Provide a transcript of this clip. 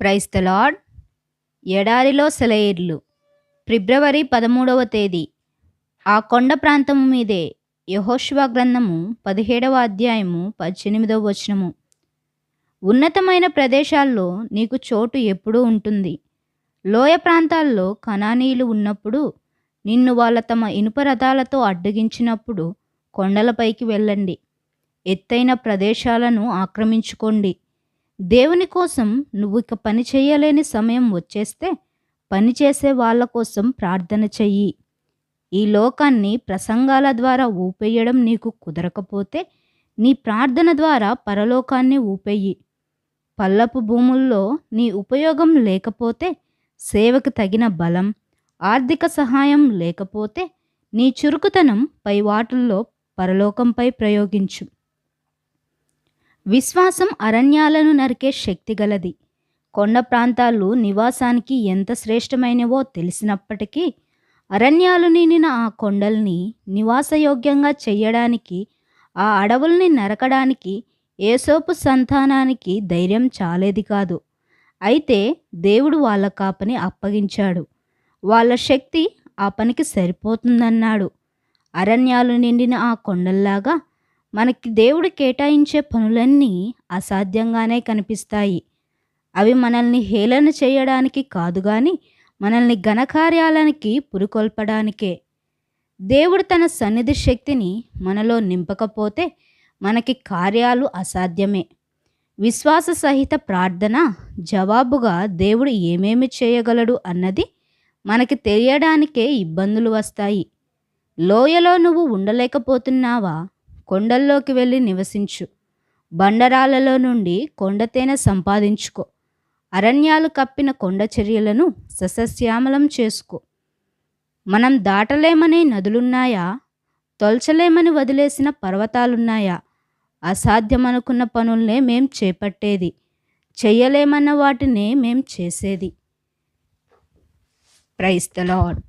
Price the ఎడారిలో సెలయిర్లు. ఫిబ్రవరి పదమూడవ తేదీ. ఆ కొండ ప్రాంతము మీదే యహోశివ గ్రంథము పదిహేడవ అధ్యాయము పద్దెనిమిదవ వచనము. ఉన్నతమైన ప్రదేశాల్లో నీకు చోటు ఎప్పుడూ ఉంటుంది. లోయ ప్రాంతాల్లో కణానీయులు ఉన్నప్పుడు నిన్ను వాళ్ళ తమ ఇనుప రథాలతో అడ్డగించినప్పుడు కొండలపైకి వెళ్ళండి. ఎత్తైన ప్రదేశాలను ఆక్రమించుకోండి. దేవుని కోసం నువ్వు ఇక పని చేయలేని సమయం వచ్చేస్తే పని చేసే వాళ్ళ కోసం ప్రార్థన చెయ్యి. ఈ లోకాన్ని ప్రసంగాల ద్వారా ఊపేయడం నీకు కుదరకపోతే నీ ప్రార్థన ద్వారా పరలోకాన్ని ఊపెయ్యి పల్లపు భూముల్లో నీ ఉపయోగం లేకపోతే సేవకు తగిన బలం ఆర్థిక సహాయం లేకపోతే నీ చురుకుతనం పై వాటిల్లో పరలోకంపై ప్రయోగించు. విశ్వాసం అరణ్యాలను నరికే శక్తి గలది. కొండ ప్రాంతాలు నివాసానికి ఎంత శ్రేష్టమైనవో తెలిసినప్పటికీ అరణ్యాలు నిండిన ఆ కొండల్ని నివాసయోగ్యంగా చేయడానికి ఆ అడవుల్ని నరకడానికి ఏసోపు సంతానానికి ధైర్యం చాలేది కాదు. అయితే దేవుడు వాళ్ళ కాపని అప్పగించాడు. వాళ్ళ శక్తి ఆ పనికి సరిపోతుందన్నాడు. అరణ్యాలు నిండిన ఆ కొండల్లాగా మనకి దేవుడు కేటాయించే పనులన్నీ అసాధ్యంగానే కనిపిస్తాయి. అవి మనల్ని హేళన చేయడానికి కాదు కానీ మనల్ని ఘనకార్యాలనికి పురుకొల్పడానికే. దేవుడు తన సన్నిధి శక్తిని మనలో నింపకపోతే మనకి కార్యాలు అసాధ్యమే. విశ్వాస సహిత ప్రార్థన జవాబుగా దేవుడు ఏమేమి చేయగలడు అన్నది మనకి తెలియడానికే ఇబ్బందులు వస్తాయి. లోయలో నువ్వు ఉండలేకపోతున్నావా? కొండల్లోకి వెళ్ళి నివసించు. బండరాలలో నుండి కొండతేన సంపాదించుకో. అరణ్యాలు కప్పిన కొండ చర్యలను సస్యశ్యామలం చేసుకో. మనం దాటలేమనే నదులున్నాయా? తొలచలేమని వదిలేసిన పర్వతాలున్నాయా? అసాధ్యమనుకున్న పనుల్నే మేం చేపట్టేది. చెయ్యలేమన్న వాటినే మేం చేసేది. Price the lord